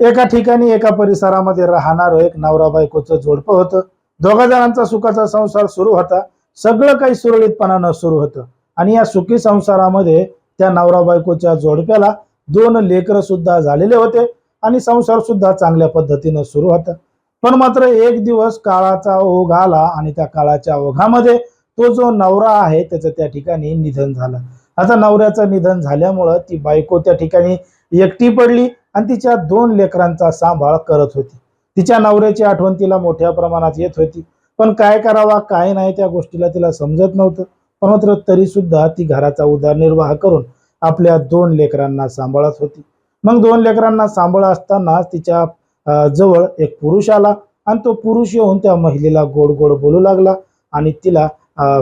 एका ठिकाणी एका परिसरामध्ये राहणार एक नवरा बायकोचं जोडपं होतं. दोघा जणांचा सुखाचा संसार सुरू होता. सगळं काही सुरळीतपणानं सुरू होतं. आणि या सुखी संसारामध्ये त्या नवरा बायकोच्या जोडप्याला दोन लेकरं सुद्धा झालेले होते आणि संसार सुद्धा चांगल्या पद्धतीनं सुरू होता. पण मात्र एक दिवस काळाचा ओघ आला आणि त्या काळाच्या ओघामध्ये तो जो नवरा आहे त्याचं त्या ठिकाणी निधन झालं. आता नवऱ्याचं निधन झाल्यामुळं ती बायको त्या ठिकाणी एकटी पडली. आणि तिच्या दोन लेकरांचा सांभाळ करत होती. तिच्या नवऱ्याची आठवण तिला मोठ्या प्रमाणात येत होती. पण काय करावा काय नाही त्या गोष्टीला तिला समजत नव्हतं. पण मात्र तरी सुद्धा ती घराचा उदरनिर्वाह करून आपल्या दोन लेकरांना सांभाळत होती. मग दोन लेकरांना सांभाळ असताना तिच्या जवळ एक पुरुष आला आणि तो पुरुष येऊन त्या महिलेला गोड गोड बोलू लागला आणि तिला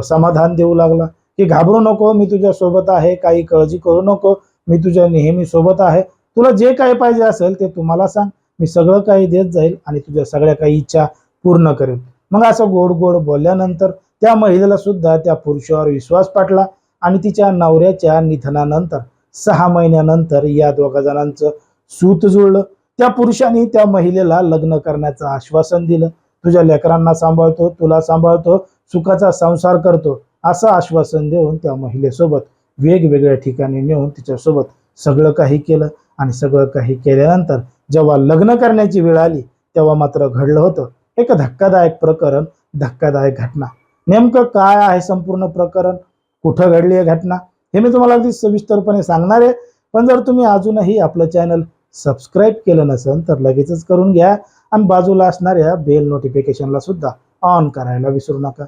समाधान देऊ लागला की घाबरू नको मी तुझ्या सोबत आहे काही काळजी करू नको मी तुझ्या नेहमी सोबत आहे. तुला जे काही पाहिजे असेल ते तुम्हाला सांग. मी सगळं काही देत जाईल आणि तुझ्या सगळ्या काही इच्छा पूर्ण करेन. मग असं गोड गोड बोलल्यानंतर त्या महिलेला सुद्धा त्या पुरुषावर विश्वास पाटला आणि तिच्या नवऱ्याच्या निधनानंतर सहा महिन्यानंतर या दोघा जणांचं सूत जुळलं. त्या पुरुषाने त्या महिलेला लग्न करण्याचं आश्वासन दिलं. तुझ्या लेकरांना सांभाळतो तुला सांभाळतो सुखाचा संसार करतो असं आश्वासन देऊन त्या महिलेसोबत वेगवेगळ्या ठिकाणी नेऊन तिच्यासोबत सगळं काही केलं आणि सगळं काही केल्यानंतर जेव्हा लग्न करण्याची वेळ आली तेव्हा मात्र घडलं होतं. एक धक्कादायक प्रकरण धक्कादायक घटना. नेमकं काय आहे संपूर्ण प्रकरण? कुठं घडली आहे घटना? हे मी तुम्हाला अगदी सविस्तरपणे सांगणार आहे. पण जर तुम्ही अजूनही आपलं चॅनल सबस्क्राईब केलं नसेल तर लगेचच करून घ्या. आणि बाजूला असणाऱ्या बेल नोटिफिकेशनला सुद्धा ऑन करायला विसरू नका.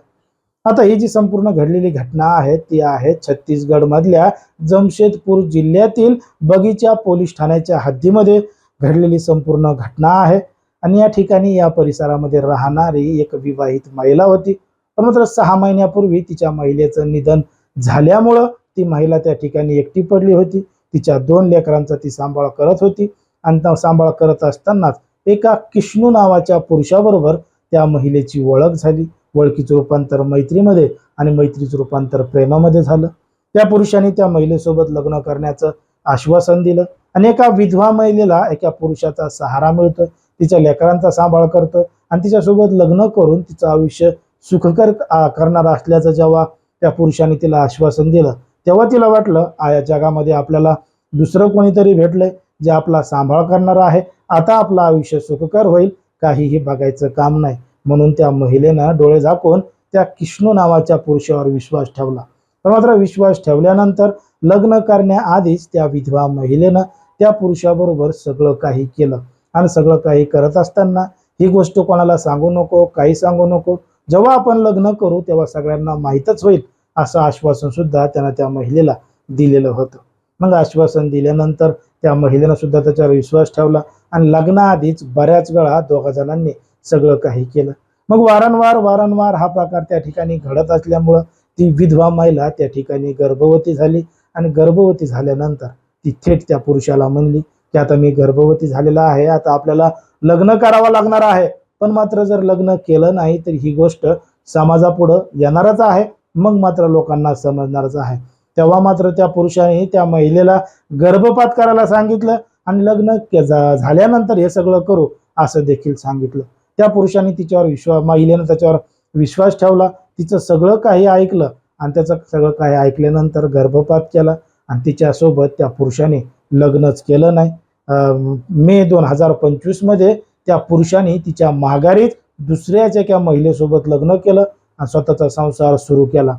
आता ही जी संपूर्ण घडलेली घटना आहे ती आहे छत्तीसगड मधल्या जमशेदपूर जिल्ह्यातील बगीचा पोलीस ठाण्याच्या हद्दीमध्ये घडलेली संपूर्ण घटना आहे. आणि या ठिकाणी या परिसरामध्ये राहणारी एक विवाहित महिला होती. पण मात्र सहा महिन्यापूर्वी तिच्या महिलेचं निधन झाल्यामुळं ती महिला त्या ठिकाणी एकटी पडली होती. तिच्या दोन लेकरांचा ती सांभाळ करत होती. आणि सांभाळ करत असतानाच एका किष्णू नावाच्या पुरुषाबरोबर त्या महिलेची ओळख झाली. ओळखीचं रूपांतर मैत्रीमध्ये आणि मैत्रीचं रूपांतर प्रेमामध्ये झालं. त्या पुरुषाने त्या महिलेसोबत लग्न करण्याचं आश्वासन दिलं. आणि एका विधवा महिलेला एका पुरुषाचा सहारा मिळतो तिच्या लेकरांचा सांभाळ करतो आणि तिच्यासोबत लग्न करून तिचं आयुष्य सुखकर करणार असल्याचं जेव्हा त्या पुरुषाने तिला आश्वासन दिलं तेव्हा तिला वाटलं या जगामध्ये आपल्याला दुसरं कोणीतरी भेटलंय जे आपला सांभाळ करणार आहे. आता आपलं आयुष्य सुखकर होईल. काहीही बघायचं काम नाही. म्हणून त्या महिलेनं डोळे झाकून त्या किष्णू नावाच्या पुरुषावर विश्वास ठेवला. पण मात्र विश्वास ठेवल्यानंतर लग्न करण्याआधीच त्या विधवा महिलेनं त्या पुरुषाबरोबर सगळं काही केलं. आणि सगळं काही करत असताना ही गोष्ट कोणाला सांगू नको काही सांगू नको. जेव्हा आपण लग्न करू तेव्हा सगळ्यांना माहीतच होईल असं आश्वासन सुद्धा त्यानं त्या महिलेला दिलेलं होतं. मग आश्वासन दिल्यानंतर त्या महिलेनं सुद्धा त्याच्यावर विश्वास ठेवला आणि लग्नाआधीच बऱ्याच वेळा दोघा जणांनी सगळं काही केलं. मग वारंवार वारंवार हा प्रकार त्या ठिकाणी घडत असल्यामुळं ती विधवा महिला त्या ठिकाणी गर्भवती झाली आणि गर्भवती झाल्यानंतर ती थेट त्या पुरुषाला म्हणली की आता मी गर्भवती झालेला आहे आता आपल्याला लग्न करावं लागणार आहे. पण मात्र जर लग्न केलं नाही तर ही गोष्ट समाजापुढं येणारच आहे. मग मात्र लोकांना समजणारच आहे. तेव्हा मात्र त्या पुरुषाने त्या महिलेला गर्भपात करायला सांगितलं आणि लग्न झाल्यानंतर हे सगळं करू असं देखील सांगितलं. त्या पुरुषाने तिच्यावर विश्वास महिलेनं त्याच्यावर विश्वास ठेवला. तिचं सगळं काही ऐकलं आणि त्याचं सगळं काही ऐकल्यानंतर गर्भपात केला आणि तिच्यासोबत त्या पुरुषाने लग्नच केलं नाही. मे दोन हजार पंचवीसमध्ये त्या पुरुषाने तिच्या माघारीत दुसऱ्याच्या त्या महिलेसोबत लग्न केलं आणि स्वतःचा संसार सुरू केला.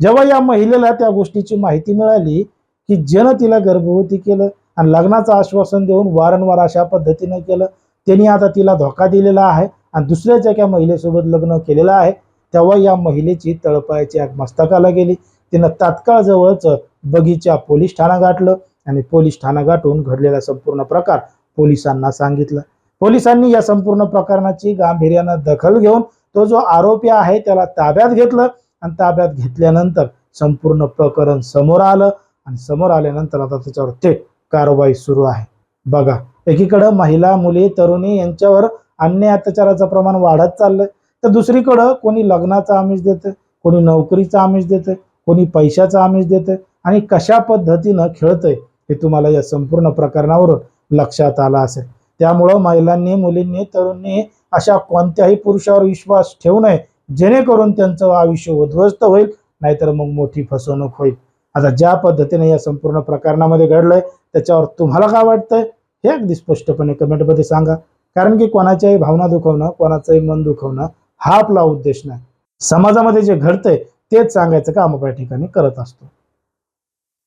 जेव्हा या महिलेला त्या गोष्टीची माहिती मिळाली की ज्यानं तिला गर्भवती केलं आणि लग्नाचं आश्वासन देऊन वारंवार अशा पद्धतीनं केलं त्यांनी आता तिला धोका दिलेला आहे आणि दुसऱ्याच्या एका महिलेसोबत लग्न केलेलं आहे तेव्हा या महिलेची तळपायाची आग मस्तकाला गेली. तिनं तात्काळ जवळच बगीचा पोलीस ठाणा गाठलं आणि पोलीस ठाणा गाठून घडलेला संपूर्ण प्रकार पोलिसांना सांगितलं. पोलिसांनी या संपूर्ण प्रकरणाची गांभीर्यानं दखल घेऊन तो जो आरोपी आहे त्याला ताब्यात घेतलं आणि ताब्यात घेतल्यानंतर संपूर्ण प्रकरण समोर आलं आणि समोर आल्यानंतर आता त्याच्यावर थेट कारवाई सुरू आहे. बघा. एकीकडं महिला मुली तरुणी यांच्यावर अन्य अत्याचाराचं प्रमाण वाढत चाललंय. तर दुसरीकडं कोणी लग्नाचा आमिष देते कोणी नोकरीचा आमिष देते कोणी पैशाचा आमिष देते आणि कशा पद्धतीनं खेळतंय हे तुम्हाला या संपूर्ण प्रकरणावरून लक्षात आलं असेल. त्यामुळं महिलांनी मुलींनी तरुणांनी अशा कोणत्याही पुरुषावर विश्वास ठेवू नये जेणेकरून त्यांचं आयुष्य उद्ध्वस्त होईल नाहीतर मग मोठी फसवणूक होईल. आता ज्या पद्धतीने या संपूर्ण प्रकरणामध्ये घडलंय त्याच्यावर तुम्हाला काय वाटतंय? हे अगदी स्पष्टपणे कमेंटमध्ये सांगा. कारण की कोणाच्याही भावना दुखवणं कोणाचंही मन दुखवणं हा आपला उद्देश नाही. समाजामध्ये जे घडतंय तेच सांगायचं काम आपण या ठिकाणी करत असतो?